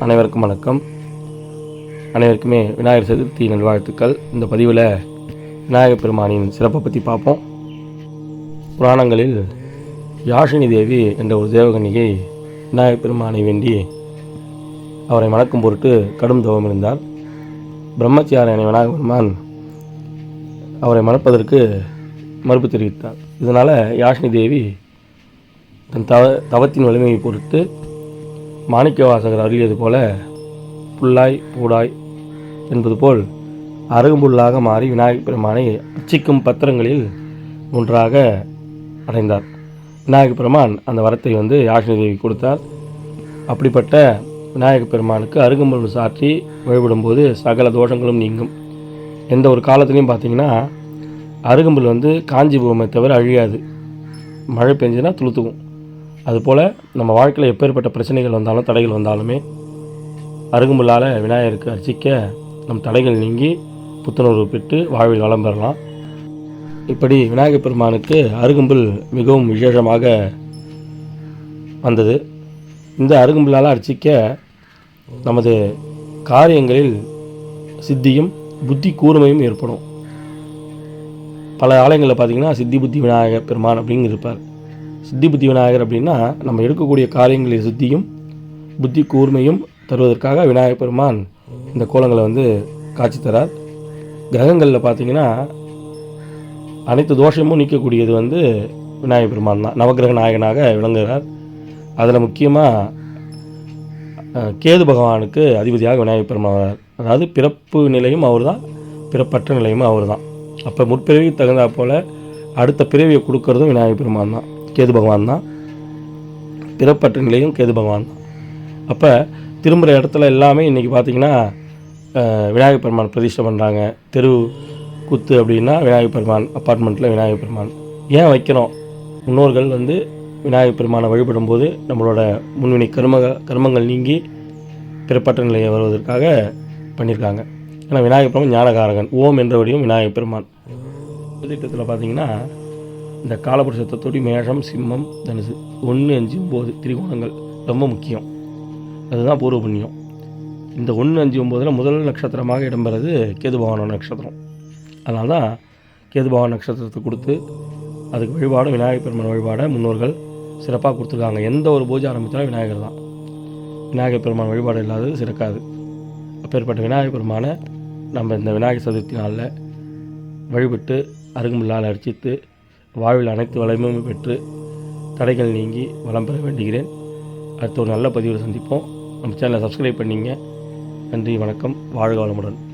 அனைவருக்கும் வணக்கம். அனைவருக்குமே விநாயகர் சதுர்த்தி நல்வாழ்த்துக்கள். இந்த பதிவில் விநாயகர் பெருமானின் சிறப்பை பற்றி பார்ப்போம். புராணங்களில் யாஷினி தேவி என்ற ஒரு தேவகன்னிகை விநாயகர் பெருமானை வேண்டி அவரை மணக்கும் பொருட்டு கடும் தவம் இருந்தார். பிரம்மச்சாரியனை விநாயகர் பெருமான் அவரை மணப்பதற்கு மறுப்பு தெரிவித்தார். இதனால் யாஷினி தேவி தன் தவ தவத்தின் வலிமையை பொறுத்து மாணிக்க வாசகர் அருளியது போல புல்லாய் பூடாய் என்பது போல் அருகும்புல்லாக மாறி விநாயகப் பெருமானை அச்சிக்கும் பத்திரங்களில் ஒன்றாக அடைந்தார். விநாயகப் பெருமான் அந்த வரத்தை வந்து யாஷினி தேவி கொடுத்தார். அப்படிப்பட்ட விநாயகப் பெருமானுக்கு அருகம்புல் சாற்றி வழிபடும்போது சகல தோஷங்களும் நீங்கும். எந்த ஒரு காலத்துலேயும் பார்த்தீங்கன்னா அருகம்புல் வந்து காஞ்சி போகுமே தவிர அழியாது. மழை பெஞ்சுன்னா துளுத்துக்கும். அதுபோல் நம்ம வாழ்க்கையில் எப்பேற்பட்ட பிரச்சனைகள் வந்தாலும் தடைகள் வந்தாலுமே அருகம்புல்லால் விநாயகருக்கு அர்ச்சிக்க நம் தடைகள் நீங்கி புத்துணர்வு பெற்று வாழ்வில் வளம் பெறலாம். இப்படி விநாயகர் பெருமானுக்கு அருகம்புல் மிகவும் விசேஷமாக வந்தது. இந்த அருகம்புல்லால் அர்ச்சிக்க நமது காரியங்களில் சித்தியும் புத்தி கூர்மையும் ஏற்படும். பல ஆலயங்களில் பார்த்தீங்கன்னா சித்தி புத்தி விநாயகர் பெருமான் அப்படின்னு இருப்பார். சித்தி புத்தி விநாயகர் அப்படின்னா நம்ம எடுக்கக்கூடிய காரியங்களை சித்தியும் புத்தி கூர்மையும் தருவதற்காக விநாயகர் பெருமான் இந்த கோலங்களை வந்து காட்சி தரார். கிரகங்களில் பார்த்தீங்கன்னா அனைத்து தோஷமும் நீக்கக்கூடியது வந்து விநாயகர் பெருமான் தான். நவகிரக நாயகனாக விளங்குகிறார். அதில் முக்கியமாக கேது பகவானுக்கு அதிபதியாக விநாயகர் பெருமான் வரார் அதாவது பிறப்பு நிலையும் அவர் தான் பிறப்பற்ற நிலையும் அவர் தான் அப்போ முற்பிறவிக்கு தகுந்தா போல் அடுத்த பிறவியை கொடுக்கறதும் விநாயகர் பெருமான் தான் கேது பகவான் தான். பிறப்பற்ற நிலையும் கேது பகவான் தான். அப்போ திரும்புகிற இடத்துல எல்லாமே இன்றைக்கி பார்த்தீங்கன்னா விநாயகர் பெருமான் பிரதிஷ்டை பண்ணுறாங்க தெரு குத்து அப்படின்னா விநாயகர் பெருமான் அப்பார்ட்மெண்ட்டில் விநாயகர் பெருமான். ஏன் வைக்கிறோம்? முன்னோர்கள் வந்து விநாயகர் பெருமானை வழிபடும்போது நம்மளோட முன்வினை கர்ம கர்மங்கள் நீங்கி பிறப்பற்ற நிலையை வருவதற்காக பண்ணியிருக்காங்க ஏன்னா விநாயகர் பெருமான் ஞானகாரகன் ஓம் என்ற விநாயகர் பெருமான். திட்டத்தில் பார்த்தீங்கன்னா இந்த காலபுருஷ தத்துவடி மேஷம் சிம்மம் தனுசு ஒன்று அஞ்சு ஒம்பது திரிகோணங்கள் ரொம்ப முக்கியம். அதுதான் பூர்வ புண்ணியம். இந்த ஒன்று அஞ்சு ஒம்போதில் முதல் நட்சத்திரமாக இடம்பெறது கேதுபவான நட்சத்திரம். அதனால தான் கேதுபவான நட்சத்திரத்தை கொடுத்து அதுக்கு வழிபாடு விநாயகர் பெருமான் வழிபாடை முன்னோர்கள் சிறப்பாக கொடுத்துருக்காங்க. எந்த ஒரு பூஜை ஆரம்பித்தாலும் விநாயகர் தான். விநாயகர் பெருமான் வழிபாடு இல்லாதது சிறக்காது. அப்பேற்பட்ட விநாயகர் பெருமானை நம்ம இந்த விநாயகர் சதுர்த்தி நாளில் வழிபட்டு அருகுமுள்ளால் அர்ச்சித்து வாழ்வில் அனைத்து வளமும் பெற்று தடைகள் நீங்கி வளம் பெற வேண்டுகிறேன். அடுத்த ஒரு நல்ல பதிவில் சந்திப்போம். நம்ம சேனலை சப்ஸ்கிரைப் பண்ணிங்க. நன்றி வணக்கம். வாழ்க வளமுடன்.